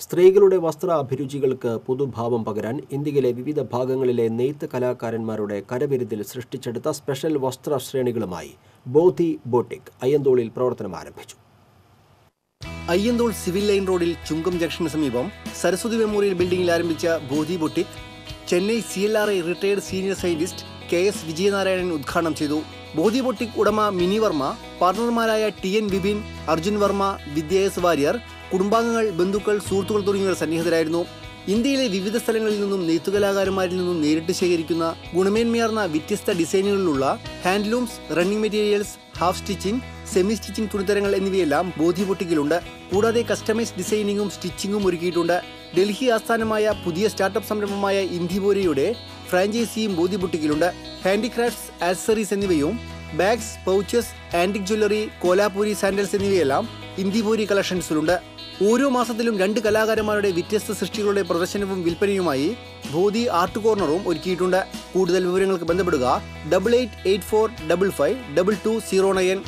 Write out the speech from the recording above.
സ്ത്രീകളുടെ വസ്ത്ര അഭിരുചികൾക്ക് പുതുഭാവം പകരാൻ ഇന്ത്യയിലെ വിവിധ ഭാഗങ്ങളിലെ നെയ്ത്ത് കലാകാരന്മാരുടെ കരവിരുതിൽ സൃഷ്ടിച്ചെടുത്ത സ്പെഷ്യൽ വസ്ത്ര ശ്രേണികളുമായി ബോധി ബോട്ടിക് അയ്യന്തോളിൽ പ്രവർത്തനം ആരംഭിച്ചു. അയ്യന്തോൾ സിവിൽ ലൈൻ റോഡിൽ ചുങ്കം ജംഗ്ഷന് സമീപം സരസ്വതി മെമ്മോറിയൽ ബിൽഡിംഗിൽ ആരംഭിച്ച Bodhi boutique Chennai C L R I retired senior scientist K S Vijayanarayanan ഉദ്ഘാടനം ചെയ്തു. ബോധി ബൊട്ടിക് ഉടമ Mini Varma പാർട്ണർമാരായ T N Vipin Arjun Varma Vidya S Warrier കുടുംബാംഗങ്ങൾ ബന്ധുക്കൾ സുഹൃത്തുക്കൾ തുടങ്ങിയവർ സന്നിഹിതരായിരുന്നു. ഇന്ത്യയിലെ വിവിധ സ്ഥലങ്ങളിൽ നിന്നും നെയ്ത്തുകലാകാരന്മാരിൽ നിന്നും നേരിട്ട് ശേഖരിക്കുന്ന ഗുണമേന്മയാർന്ന വ്യത്യസ്ത ഡിസൈനുകളിലുള്ള handlooms running materials half stitching semi stitching തുണിത്തരങ്ങൾ എന്നിവയെല്ലാം ബോധി പൊട്ടിക്കലുണ്ട് കൂടാതെ കസ്റ്റമൈസ് ഡിസൈനിങ്ങും സ്റ്റിച്ചിങ്ങും ഒരുക്കിയിട്ടുണ്ട്. ഡൽഹി ആസ്ഥാനമായ പുതിയ സ്റ്റാർട്ടപ്പ് സംരംഭമായ ഇന്ത്യബോരിയുടെ ഫ്രാഞ്ചൈസിയും ബോധി പൊട്ടിക്കലുണ്ട് ഹാൻഡിക്രാഫ്റ്റ്സ് ആക്സസറീസ് എന്നിവയും bags pouches antique jewellery Kolhapuri sandals എന്നിവയെല്ലാം ഇന്ത്യബോരി കളക്ഷൻസിലുണ്ട്. ഓരോ മാസത്തിലും രണ്ട് കലാകാരന്മാരുടെ വ്യത്യസ്ത സൃഷ്ടികളുടെ പ്രദർശനവും വിൽപ്പനയുമായി ഭൂതി ആർട്ട് കോർണറും ഒരുക്കിയിട്ടുണ്ട്. കൂടുതൽ വിവരങ്ങൾക്ക് ബന്ധപ്പെടുക. Double eight eight four double five double two zero nine